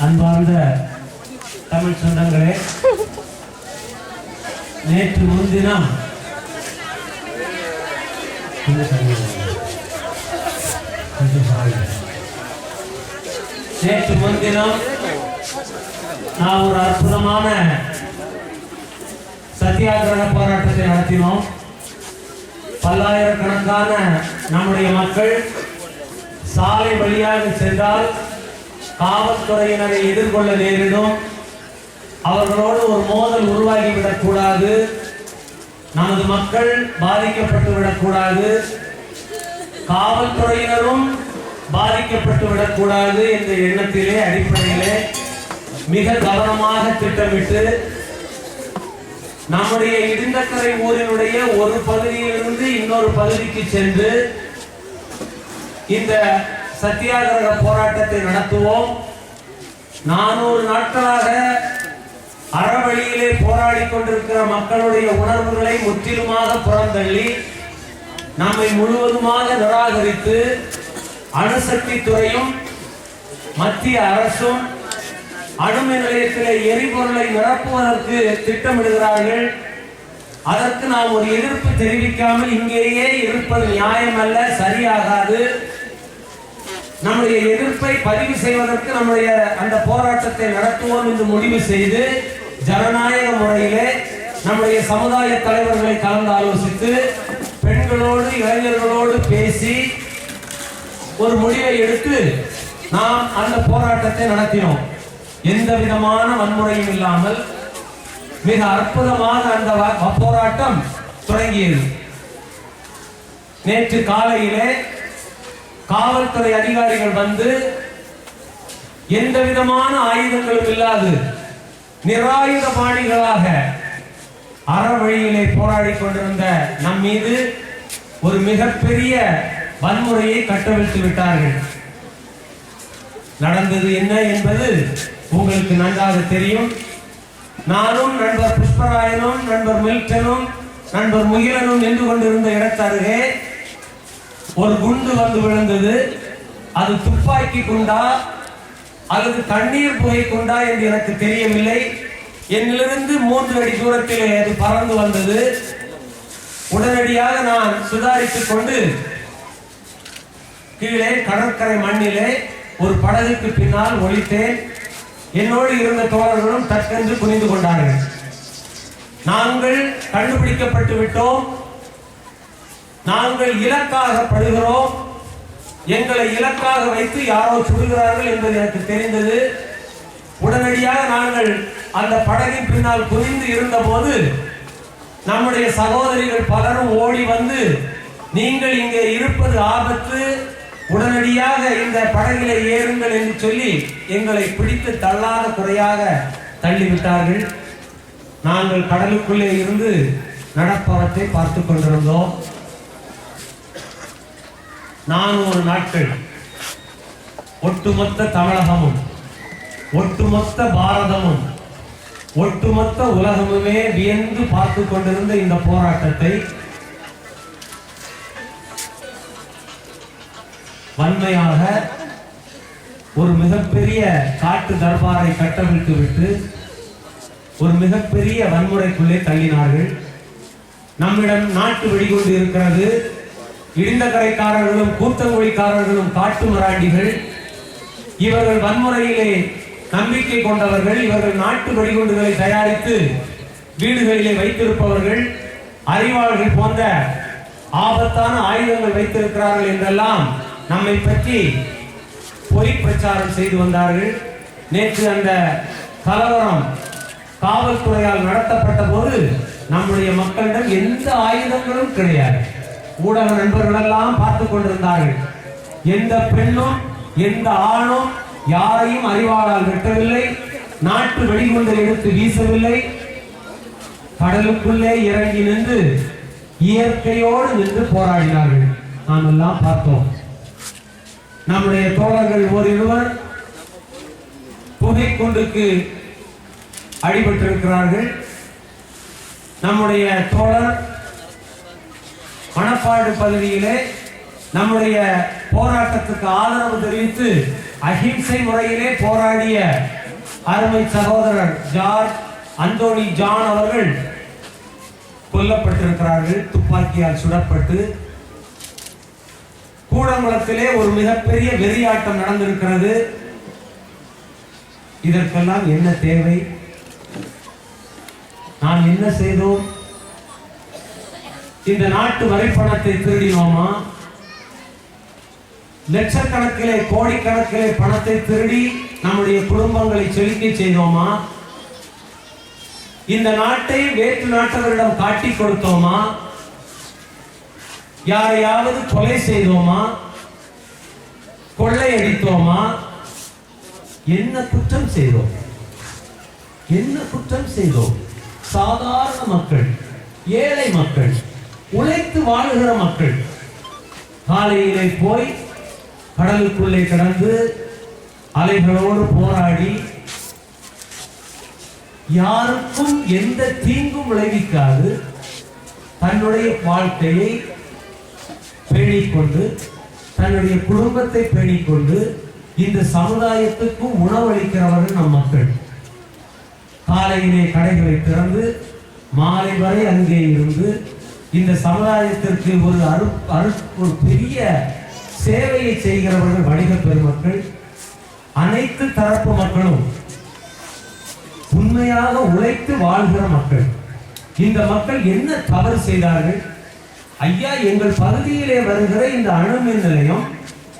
அன்பார்ந்த தமிழ் சொந்தங்களே நேற்று முன்தினம் நேற்று முன்தினம் நான் ஒரு அற்புதமான சத்தியாகிரக போராட்டத்தை நடத்தினோம். பல்லாயிரக்கணக்கான நம்முடைய மக்கள் சாலை வழியாக சென்றால் காவல்துறையினரை எதிர்கொள்ள நேரிடும். அவர்களோடு ஒரு மோதல் உருவாகிவிடக் கூடாது நமது மக்கள் பாதிக்கப்பட்டு விடக்கூடாது காவல்துறையினரும் பாதிக்கப்பட்டு விடக்கூடாது என்ற எண்ணத்திலே அடிப்படையிலே மிக கவனமாக திட்டமிட்டு நம்முடைய இடிந்தக்கரை ஊரினுடைய ஒரு பகுதியிலிருந்து இன்னொரு பகுதிக்கு சென்று இந்த சத்தியாகிரக போராட்டத்தை நடத்துவோம். நானூறு நாட்களாக அறவழியிலே போராடி கொண்டிருக்கிற மக்களுடைய உணர்வுகளை முற்றிலுமாக புறந்தள்ளி நம்மை முழுவதுமாக நிராகரித்து அணுசக்தி துறையும் மத்திய அரசும் அணுமின் நிலையத்திலே எரிபொருளை நிரப்புவதற்கு திட்டமிடுகிறார்கள். அதற்கு நாம் ஒரு எதிர்ப்பு தெரிவிக்காமல் இங்கேயே இருப்பது நியாயமல்ல சரியாகாது. நம்முடைய எதிர்ப்பை பதிவு செய்வதற்கு நம்முடைய அந்த போராட்டத்தை நடத்துவோம் என்று முடிவு செய்து ஜனநாயக முறையிலே நம்முடைய சமுதாய தலைவர்களை கலந்து ஆலோசித்து பெண்களோடு இளைஞர்களோடு பேசி ஒரு முடிவை எடுத்து நாம் அந்த போராட்டத்தை நடத்தினோம். எந்த விதமான வன்முறையும் இல்லாமல் மிக அற்புதமாக அந்த வ- போராட்டம் தொடங்கியது. நேற்று காலையிலே காவல்துறை அதிகாரிகள் வந்து எந்த விதமான ஆயுதங்களும் இல்லாது நிராயுத பாணிகளாக அறவழியிலே போராடி கொண்டிருந்த நம் மீது ஒரு மிகப்பெரிய வன்முறையை கட்டவிழ்த்து விட்டார்கள். நடந்தது என்ன என்பது உங்களுக்கு நன்றாக தெரியும். நானும் நண்பர் புஷ்பராயனும் நண்பர் மில்டனும் நண்பர் முகிலனும் நின்று கொண்டிருந்த இடத்தருகே ஒரு குண்டு வந்து விழுந்தது. அது துப்பாக்கி குண்டா? அல்லது தண்ணீர் புகை குண்டா என்று எனக்கு தெரியவில்லை. என்னிலிருந்து மூன்று அடி தூரத்திலே அது பறந்து வந்தது. உடனடியாக நான் சுதாரித்துக் கொண்டு கீழே கடற்கரை மண்ணிலே ஒரு படகுக்கு பின்னால் ஒழித்தேன் என்னோடு இருந்த தோழர்களும் தற்கென்று குனிந்து கொண்டார்கள். நாங்கள் கண்டுபிடிக்கப்பட்டு விட்டோம். நாங்கள் இலக்காகப்படுகிறோம். எங்களை இலக்காக வைத்து யாரோ சுடுகிறார்கள் என்பது எனக்கு தெரிந்தது. உடனடியாக நாங்கள் அந்த படகின் பின்னால் குனிந்து இருந்தபோது நம்முடைய சகோதரிகள் பலரும் ஓடி வந்து நீங்கள் இங்கே இருப்பது ஆபத்து. உடனடியாக இந்த படகில ஏறுங்கள் என்று சொல்லி எங்களை பிடித்து தள்ளாத குறையாக தள்ளிவிட்டார்கள். நாங்கள் கடலுக்குள்ளே இருந்து நடப்பவற்றை பார்த்து கொண்டிருந்தோம். நானூறு நாட்கள். ஒட்டுமொத்த தமிழகமும் ஒட்டுமொத்த பாரதமும் ஒட்டுமொத்த உலகமுமே வியந்து பார்த்து கொண்டிருந்த இந்த போராட்டத்தை வன்மையாக ஒரு மிகப்பெரிய காட்டு தர்பாரை கட்டவிழ்த்து விட்டு ஒரு மிகப்பெரிய வன்முறைக்குள்ளே தள்ளினார்கள். நம்மிடம் நாட்டு வெடிகுண்டு இருக்கிறது. இடிந்தகரைக்காரர்களும் கூத்தங்குழிக்காரர்களும் காட்டு மராண்டிகள் இவர்கள் வன்முறையிலே நம்பிக்கை கொண்டவர்கள் இவர்கள் நாட்டு வெடிகுண்டுகளை தயாரித்து வீடுகளிலே வைத்திருப்பவர்கள் அறிவாளர்கள் போன்ற ஆபத்தான ஆயுதங்கள் வைத்திருக்கிறார்கள் என்றெல்லாம் நம்மை பற்றி பொய் பிரச்சாரம் செய்து வந்தார்கள். நேற்று அந்த கலவரம் காவல்துறையால் நடத்தப்பட்ட போது நம்முடைய மக்களிடம் எந்த ஆயுதங்களும் கிடையாது. ஊடக நண்பர்களெல்லாம் பார்த்து கொண்டிருந்தார்கள். எந்த பெண்ணும் எந்த ஆணும் யாரையும் அறிவாளால் வெட்டவில்லை நாட்டு வெடிகுண்டை எடுத்து வீசவில்லை. கடலுக்குள்ளே இறங்கி நின்று இயற்கையோடு நின்று போராடினார்கள். நாம் எல்லாம் பார்த்தோம். நம்முடைய தோழர்கள் ஓரிருவர் புகைக்குண்டுக்கு அடிபட்டிருக்கிறார்கள். நம்முடைய தோழர் மணப்பாடு பகுதியிலே நம்முடைய போராட்டத்துக்கு ஆதரவு தெரிவித்து அஹிம்சை முறையிலே போராடிய அருமை சகோதரர் ஜார்ஜ் அந்தோனி ஜான் அவர்கள் கொல்லப்பட்டிருக்கிறார்கள். துப்பாக்கியால் சுடப்பட்டு கூடங்குளத்திலே ஒரு மிகப்பெரிய வெறியாட்டம் நடந்திருக்கிறது. இதற்கெல்லாம் என்ன தேவை? நாம் என்ன செய்தோம்? இந்த நாட்டு வரிப்பணத்தை திருடினோமா? லட்சக்கணக்கிலே கோடிக்கணக்கிலே பணத்தை திருடி நம்முடைய குடும்பங்களை செழிக்க செய்தோமா? இந்த நாட்டை வேற்று நாட்டவரிடம் காட்டி கொடுத்தோமா? யாரையாவது கொலை செய்தோமா? கொள்ளையடித்தோமா? என்ன குற்றம் செய்தோம்? என்ன குற்றம் செய்தோம்? சாதாரண மக்கள் ஏழை மக்கள் உழைத்து வாழுகிற மக்கள். காலையிலே போய் கடலுக்குள்ளே கடந்து அலைகளோடு போராடி யாருக்கும் எந்த தீங்கும் விளைவிக்காது. தன்னுடைய வாழ்க்கையை பேணிக்கொண்டு தன்னுடைய குடும்பத்தை பேணிக்கொண்டு இந்த சமுதாயத்துக்கும் உணவளிக்கிறவர்கள் நம் மக்கள். காலையிலே கடைகளை திறந்து மாலை வரை அங்கே இருந்து இந்த சமுதாயத்திற்கு ஒரு அரு அரு ஒரு பெரிய சேவையை செய்கிறவர்கள் வணிக பெருமக்கள் அனைத்து தரப்பு மக்களும் உண்மையாக உழைத்து வாழ்கிற மக்கள். இந்த மக்கள் என்ன தவறு செய்தார்கள்? ஐயா எங்கள் பகுதியிலே வருகிற இந்த அணுமின் நிலையம்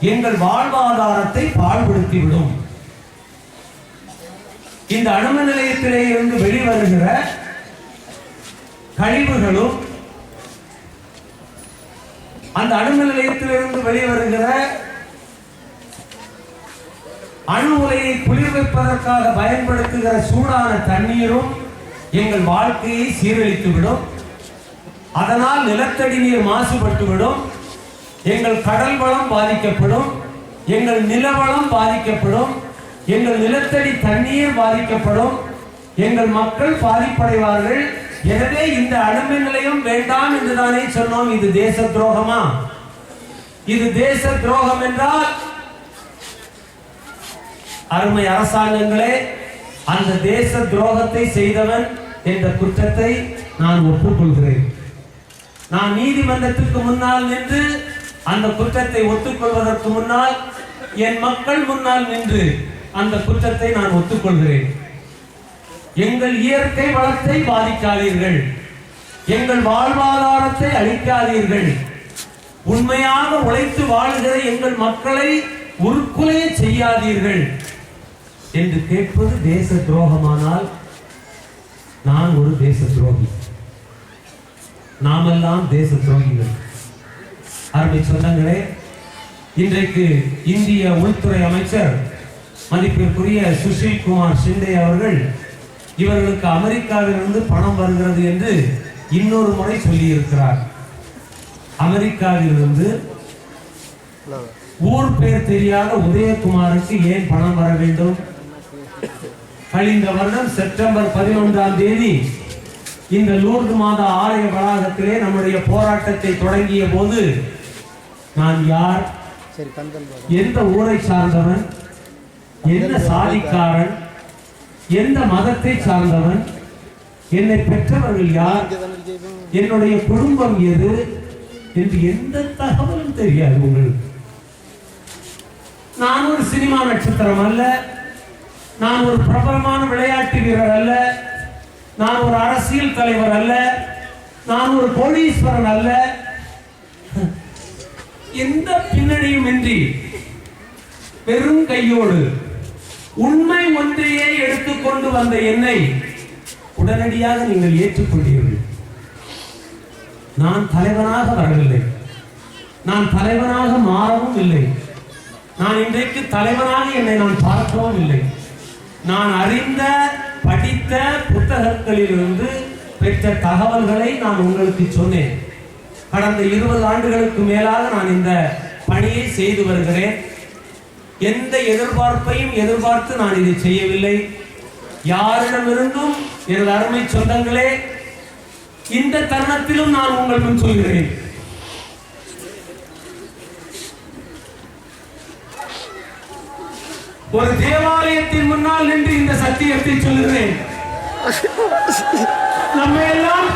எங்கள் வாழ்வாதாரத்தை பாழ்படுத்திவிடும். இந்த அணுமின் நிலையத்திலே இருந்து வெளிவருகிற கழிவுகளும் அந்த அணுமின் நிலையத்திலிருந்து வெளிவருகிற அணு உலையை குளிர்விப்பதற்காக பயன்படுத்துகிற சூடான தண்ணீரும் எங்கள் வாழ்க்கையை சீரழித்துவிடும். அதனால் நிலத்தடி நீர் மாசுபட்டுவிடும். எங்கள் கடல் வளம் பாதிக்கப்படும். எங்கள் நிலவளம் பாதிக்கப்படும். எங்கள் நிலத்தடி தண்ணீர் பாதிக்கப்படும். எங்கள் மக்கள் பாதிப்படைவார்கள். எனவே இந்த அணுமின் நிலையம் வேண்டாம் என்று தானே சொன்னோம். இது தேச துரோகமா? இது தேச துரோகம் என்றால் அருமை அரசாங்கங்களே அந்த தேச துரோகத்தை செய்தவன் என்ற குற்றத்தை நான் ஒப்புக்கொள்கிறேன். நான் நீதிமன்றத்திற்கு முன்னால் நின்று அந்த குற்றத்தை ஒத்துக்கொள்வதற்கு முன்னால் என் மக்கள் முன்னால் நின்று அந்த குற்றத்தை நான் ஒத்துக்கொள்கிறேன். எங்கள் இயற்கை வளத்தை பாதிக்காதீர்கள். எங்கள் வாழ்வாதாரத்தை அழிக்காதீர்கள். உண்மையாக உழைத்து வாழ்கிற எங்கள் மக்களை உருக்குலைய செய்யாதீர்கள். என்று கேட்பது தேச துரோகமானால் நான் ஒரு தேச துரோகி. நாமெல்லாம் தேச துரோகிகள். அருமை சொந்தங்களே இன்றைக்கு இந்திய உள்துறை அமைச்சர் மதிப்பிற்குரிய சுஷில் குமார் ஷிண்டே அவர்கள் இவர்களுக்கு அமெரிக்காவிலிருந்து பணம் வருகிறது என்று இன்னொரு முறை சொல்லியிருக்கிறார். அமெரிக்காவிலிருந்து ஊர் பேர் தெரியாத உதயகுமாருக்கு ஏன் பணம் வர வேண்டும்? கழிந்த வருடம் செப்டம்பர் பதினொன்றாம் தேதி இந்த லூர்து மாத ஆலய வளாகத்திலே நம்முடைய போராட்டத்தை தொடங்கிய போது நான் யார். எந்த ஊரை சார்ந்தவன்? என்ன சாதிக்காரன்? எந்த மதத்தை சார்ந்தவன்? என்னை பெற்றவர்கள் யார்? என்னுடைய குடும்பம் எது? என்று எந்த தகவலும் தெரியாது உங்களுக்கு. நான் ஒரு சினிமா நட்சத்திரம் அல்ல. நான் ஒரு பிரபலமான விளையாட்டு வீரர் அல்ல. நான் ஒரு அரசியல் தலைவர் அல்ல. நான் ஒரு கோடீஸ்வரன் அல்ல. எந்த பின்னணியும் இன்றி பெரும் கையோடு உண்மை ஒன்றையே எடுத்துக்கொண்டு வந்த என்னை உடனடியாக நீங்கள் ஏற்றுக்கொண்டீர்கள் நான் தலைவனாக வரவில்லை. நான் தலைவனாக மாறவும் இல்லை. நான் இன்றைக்கு தலைவனாக என்னை நான் பார்க்கவும் இல்லை. நான் அறிந்த படித்த புத்தகங்களிலிருந்து பெற்ற தகவல்களை நான் உங்களுக்கு சொன்னேன். கடந்த இருபது ஆண்டுகளுக்கு மேலாக நான் இந்த பணியை செய்து வருகிறேன். எந்த எதிர்பார்ப்பையும் எதிர்பார்த்து நான் இதை செய்யவில்லை. யாரிடமிருந்தும் எனது அருமை சொந்தங்களே இந்த தருணத்திலும் நான் உங்கள் முன் சொல்கிறேன். ஒரு தேவாலயத்தின் முன்னால் நின்று இந்த சத்தியத்தை சொல்கிறேன் நம்ம எல்லாம்